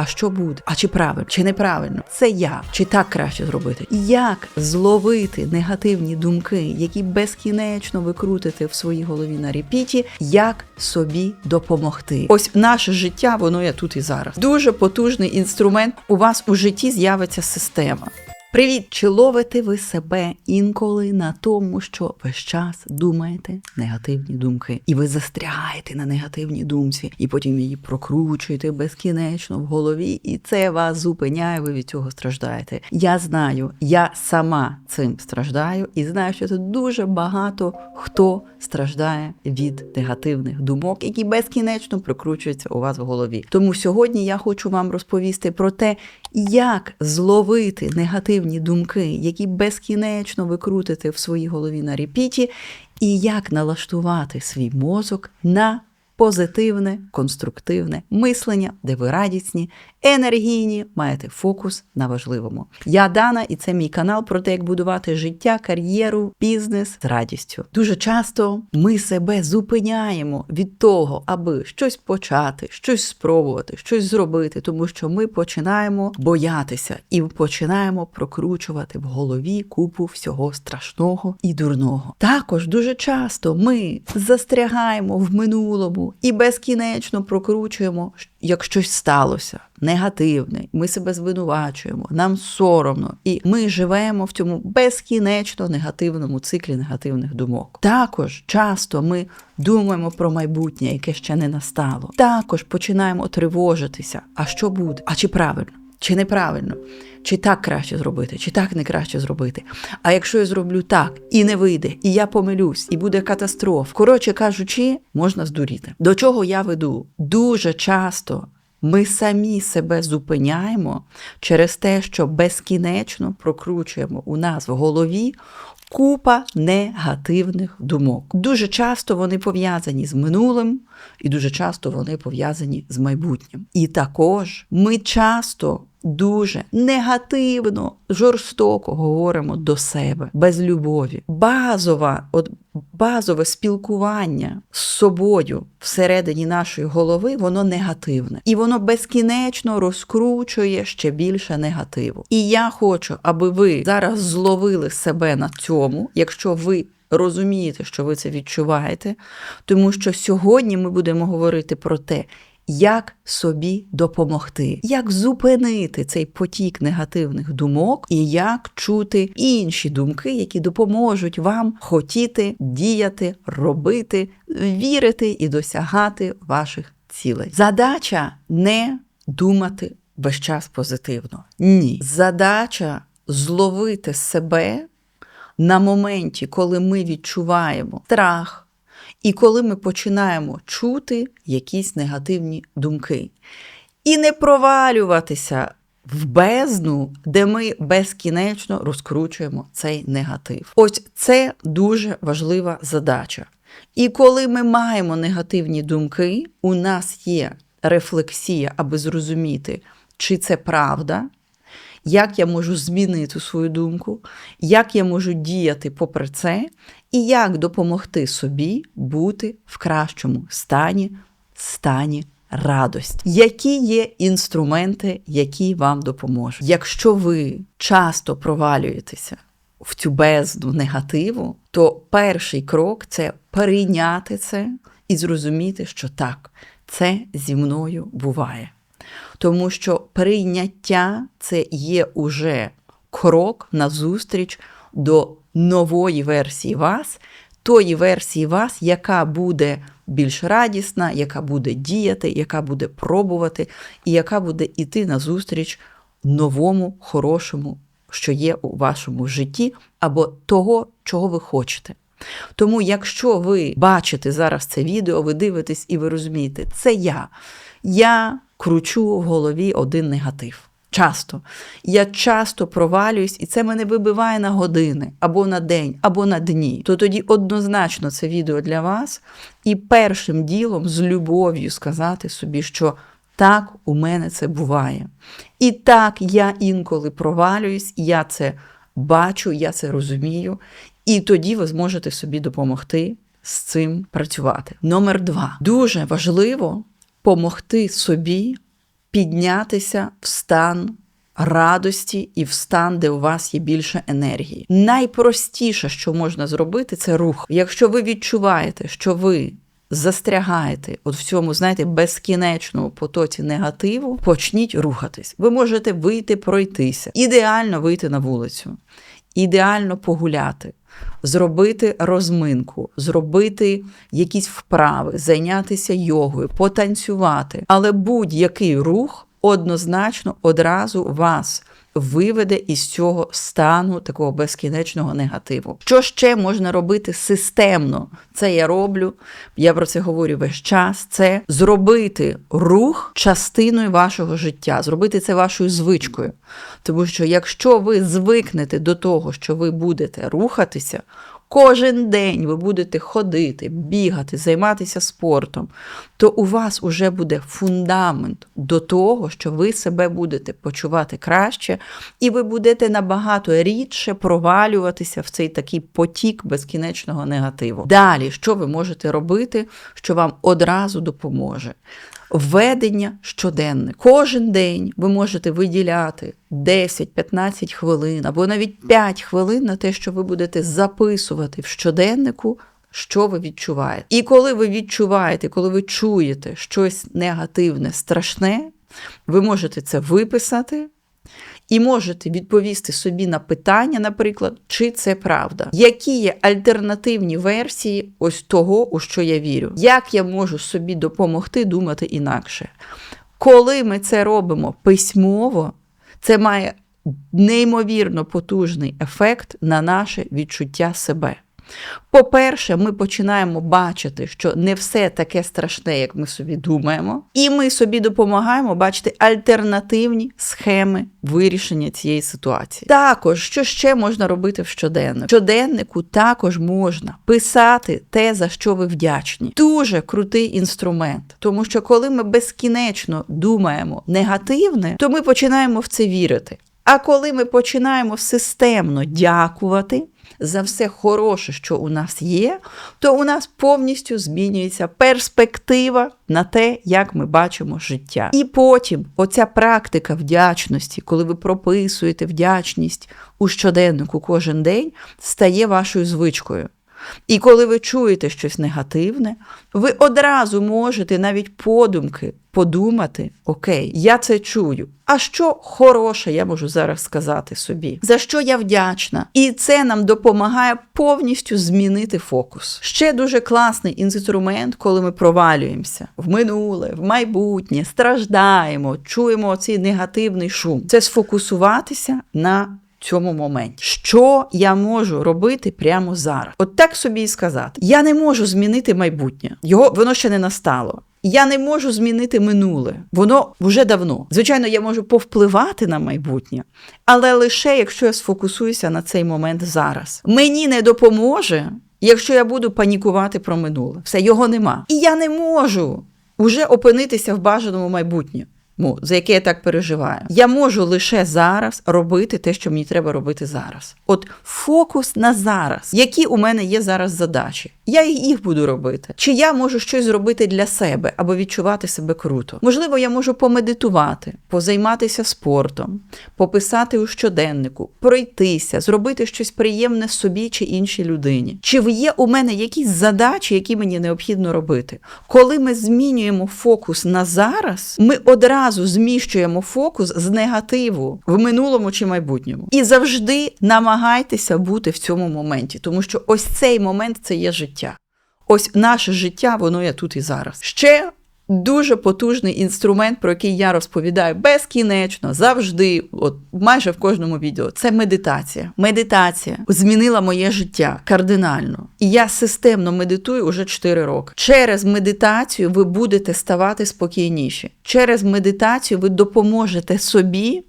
А що буде? А чи правильно, чи неправильно? Це я, чи так краще зробити? Як зловити негативні думки, які безкінечно викрутити в своїй голові на репіті, як собі допомогти? Ось наше життя, воно є тут і зараз. Дуже потужний інструмент. У вас у житті з'явиться система. Привіт! Чи ловите ви себе інколи на тому, що весь час думаєте негативні думки, і ви застрягаєте на негативній думці, і потім її прокручуєте безкінечно в голові, і це вас зупиняє, ви від цього страждаєте. Я знаю, я сама цим страждаю, і знаю, що тут дуже багато хто страждає від негативних думок, які безкінечно прокручуються у вас в голові. Тому сьогодні я хочу вам розповісти про те, як зловити негативні думки, які безкінечно ви крутите в своїй голові на репіті, і як налаштувати свій мозок на позитивне, конструктивне мислення, де ви радісні, енергійні, маєте фокус на важливому. Я Дана, і це мій канал про те, як будувати життя, кар'єру, бізнес з радістю. Дуже часто ми себе зупиняємо від того, аби щось почати, щось спробувати, щось зробити, тому що ми починаємо боятися і починаємо прокручувати в голові купу всього страшного і дурного. Також дуже часто ми застрягаємо в минулому і безкінечно прокручуємо, як щось сталося негативне, ми себе звинувачуємо, нам соромно, і ми живемо в цьому безкінечно негативному циклі негативних думок. Також часто ми думаємо про майбутнє, яке ще не настало. Також починаємо тривожитися. А що буде? А чи правильно? Чи неправильно, чи так краще зробити, чи так не краще зробити. А якщо я зроблю так і не вийде, і я помилюсь, і буде катастрофа. Коротше кажучи, можна здуріти. До чого я веду? Дуже часто ми самі себе зупиняємо через те, що безкінечно прокручуємо у нас в голові. Купа негативних думок. Дуже часто вони пов'язані з минулим, і дуже часто вони пов'язані з майбутнім. І також ми часто дуже негативно, жорстоко говоримо до себе без любові. Базова, от базове спілкування з собою всередині нашої голови, воно негативне. І воно безкінечно розкручує ще більше негативу. І я хочу, аби ви зараз зловили себе на цьому, якщо ви. Розумієте, що ви це відчуваєте, тому що сьогодні ми будемо говорити про те, як собі допомогти, як зупинити цей потік негативних думок, і як чути інші думки, які допоможуть вам хотіти, діяти, робити, вірити і досягати ваших цілей. Задача не думати весь час позитивно. Ні. Задача зловити себе на моменті, коли ми відчуваємо страх. І коли ми починаємо чути якісь негативні думки. І не провалюватися в бездну, де ми безкінечно розкручуємо цей негатив. Ось це дуже важлива задача. І коли ми маємо негативні думки, у нас є рефлексія, аби зрозуміти, чи це правда, як я можу змінити свою думку, як я можу діяти попри це, і як допомогти собі бути в кращому стані, стані радості. Які є інструменти, які вам допоможуть? Якщо ви часто провалюєтеся в цю бездну негативу, то перший крок це перейняти це і зрозуміти, що так, це зі мною буває. Тому що прийняття це є уже крок назустріч до нової версії вас, тої версії вас, яка буде більш радісна, яка буде діяти, яка буде пробувати, і яка буде йти назустріч новому, хорошому, що є у вашому житті, або того, чого ви хочете. Тому, якщо ви бачите зараз це відео, ви дивитесь і ви розумієте, це я. Я кручу в голові один негатив. Часто. Я часто провалююсь, і це мене вибиває на години, або на день, або на дні. То тоді однозначно це відео для вас. І першим ділом з любов'ю сказати собі, що так у мене це буває. І так я інколи провалююсь, я це бачу, я це розумію. І тоді ви зможете собі допомогти з цим працювати. Номер два. Дуже важливо допомогти собі піднятися в стан радості і в стан, де у вас є більше енергії. Найпростіше, що можна зробити, це рух. Якщо ви відчуваєте, що ви застрягаєте от в цьому, знаєте, безкінечному потоці негативу, почніть рухатись. Ви можете вийти пройтися. Ідеально вийти на вулицю, ідеально погуляти. Зробити розминку, зробити якісь вправи, зайнятися йогою, потанцювати. Але будь-який рух однозначно одразу вас виведе із цього стану такого безкінечного негативу. Що ще можна робити системно? Це я роблю, я про це говорю весь час. Це зробити рух частиною вашого життя, зробити це вашою звичкою. Тому що якщо ви звикнете до того, що ви будете рухатися, кожен день ви будете ходити, бігати, займатися спортом, то у вас уже буде фундамент до того, що ви себе будете почувати краще, і ви будете набагато рідше провалюватися в цей такий потік безкінечного негативу. Далі, що ви можете робити, що вам одразу допоможе? Введення щоденне. Кожен день ви можете виділяти 10-15 хвилин або навіть 5 хвилин на те, що ви будете записувати в щоденнику. Що ви відчуваєте? І коли ви відчуваєте, коли ви чуєте щось негативне, страшне, ви можете це виписати і можете відповісти собі на питання, наприклад, чи це правда, які є альтернативні версії ось того, у що я вірю, як я можу собі допомогти думати інакше. Коли ми це робимо письмово, це має неймовірно потужний ефект на наше відчуття себе. По-перше, ми починаємо бачити, що не все таке страшне, як ми собі думаємо, і ми собі допомагаємо бачити альтернативні схеми вирішення цієї ситуації. Також, що ще можна робити в щоденнику? В щоденнику також можна писати те, за що ви вдячні. Дуже крутий інструмент, тому що коли ми безкінечно думаємо негативне, то ми починаємо в це вірити. А коли ми починаємо системно дякувати за все хороше, що у нас є, то у нас повністю змінюється перспектива на те, як ми бачимо життя. І потім оця практика вдячності, коли ви прописуєте вдячність у щоденнику кожен день, стає вашою звичкою. І коли ви чуєте щось негативне, ви одразу можете навіть подумки подумати: Окей, я це чую. А що хороше я можу зараз сказати собі? За що я вдячна? І це нам допомагає повністю змінити фокус. Ще дуже класний інструмент, коли ми провалюємося в минуле, в майбутнє, страждаємо, чуємо цей негативний шум. Це сфокусуватися на цьому моменті. Що я можу робити прямо зараз? От так собі і сказати: я не можу змінити майбутнє, його воно ще не настало. Я не можу змінити минуле, воно вже давно. Звичайно, я можу повпливати на майбутнє, але лише якщо я сфокусуюся на цей момент зараз. Мені не допоможе, якщо я буду панікувати про минуле. Все його нема. І я не можу вже опинитися в бажаному майбутньому за яке я так переживаю. Я можу лише зараз робити те, що мені треба робити зараз. От фокус на зараз, які у мене є зараз задачі. Я їх буду робити. Чи я можу щось зробити для себе або відчувати себе круто? Можливо, я можу помедитувати, позайматися спортом, пописати у щоденнику, пройтися, зробити щось приємне собі чи іншій людині. Чи є у мене якісь задачі, які мені необхідно робити? Коли ми змінюємо фокус на зараз, ми одразу одразу зміщуємо фокус з негативу в минулому чи майбутньому. І завжди намагайтеся бути в цьому моменті, тому що ось цей момент це є життя. Ось наше життя, воно є тут і зараз. Ще Дуже потужний інструмент, про який я розповідаю безкінечно, завжди, от майже в кожному відео. Це медитація. Медитація змінила моє життя кардинально. І я системно медитую уже 4 роки. Через медитацію ви будете ставати спокійніші. Через медитацію ви допоможете собі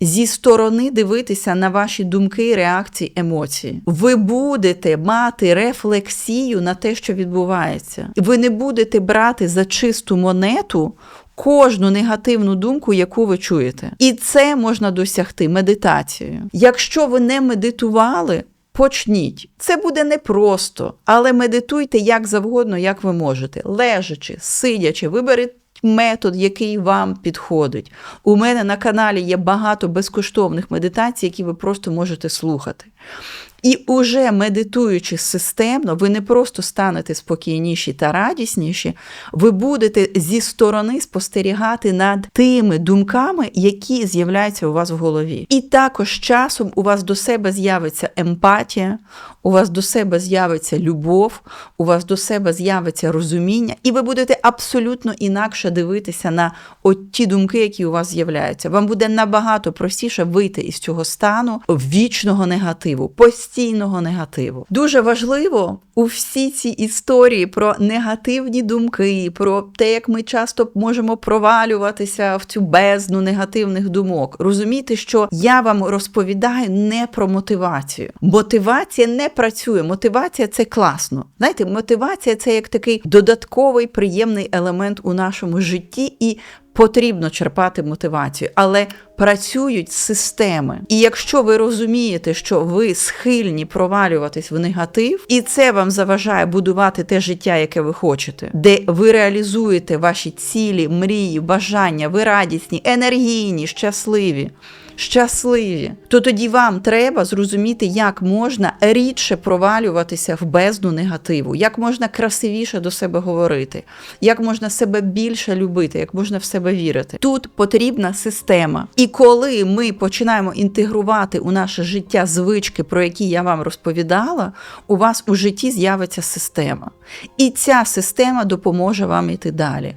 зі сторони дивитися на ваші думки, реакції, емоції. Ви будете мати рефлексію на те, що відбувається. Ви не будете брати за чисту монету. Кожну негативну думку, яку ви чуєте. І це можна досягти медитацією. Якщо ви не медитували, почніть. Це буде непросто, але медитуйте як завгодно, як ви можете. Лежачи, сидячи, виберіть метод, який вам підходить. У мене на каналі є багато безкоштовних медитацій, які ви просто можете слухати. І уже медитуючи системно, ви не просто станете спокійніші та радісніші, ви будете зі сторони спостерігати над тими думками, які з'являються у вас в голові. І також часом у вас до себе з'явиться емпатія, у вас до себе з'явиться любов, у вас до себе з'явиться розуміння, і ви будете абсолютно інакше дивитися на от ті думки, які у вас з'являються. Вам буде набагато простіше вийти із цього стану вічного негативу, постійного негативу. Дуже важливо у всі ці історії про негативні думки, про те, як ми часто можемо провалюватися в цю бездну негативних думок. Розуміти, що я вам розповідаю не про мотивацію. Мотивація не працює. Мотивація це класно. Знаєте, мотивація це як такий додатковий приємний елемент у нашому житті і. Потрібно черпати мотивацію, але працюють системи. І якщо ви розумієте, що ви схильні провалюватись в негатив, і це вам заважає будувати те життя, яке ви хочете, де ви реалізуєте ваші цілі, мрії, бажання, ви радісні, енергійні, щасливі. Щасливі, то тоді вам треба зрозуміти, як можна рідше провалюватися в бездну негативу, як можна красивіше до себе говорити, як можна себе більше любити, як можна в себе вірити. Тут потрібна система. І коли ми починаємо інтегрувати у наше життя звички, про які я вам розповідала, у вас у житті з'явиться система. І ця система допоможе вам йти далі.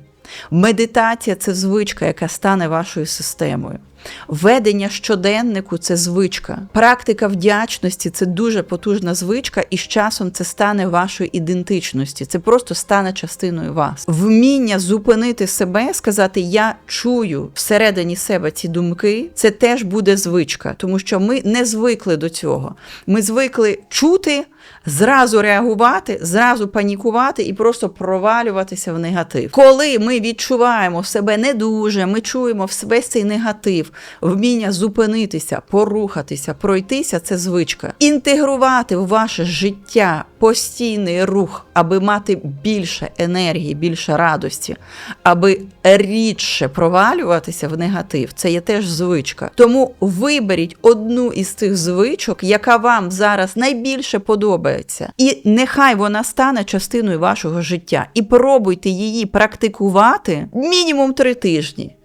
Медитація це звичка, яка стане вашою системою. Ведення щоденнику це звичка. Практика вдячності це дуже потужна звичка, і з часом це стане вашою ідентичністю. Це просто стане частиною вас. Вміння зупинити себе, сказати Я чую всередині себе ці думки. Це теж буде звичка, тому що ми не звикли до цього. Ми звикли чути. Зразу реагувати, зразу панікувати і просто провалюватися в негатив. Коли ми відчуваємо себе не дуже, ми чуємо в цей негатив, вміння зупинитися, порухатися, пройтися це звичка. Інтегрувати в ваше життя постійний рух, аби мати більше енергії, більше радості, аби рідше провалюватися в негатив. Це є теж звичка. Тому виберіть одну із цих звичок, яка вам зараз найбільше подобається, і нехай вона стане частиною вашого життя. І пробуйте її практикувати мінімум три тижні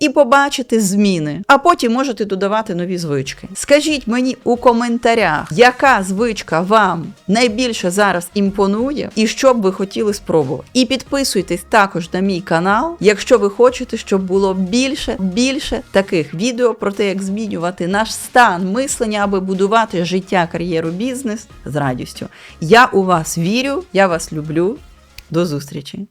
і побачити зміни, а потім можете додавати нові звички. Скажіть мені у коментарях, яка звичка вам найбільше зараз імпонує, і що б ви хотіли спробувати. І підписуйтесь також на мій канал, якщо ви хочете, щоб було більше більше таких відео про те, як змінювати наш стан мислення, аби будувати життя, кар'єру, бізнес з радістю. Я у вас вірю, я вас люблю. До зустрічі!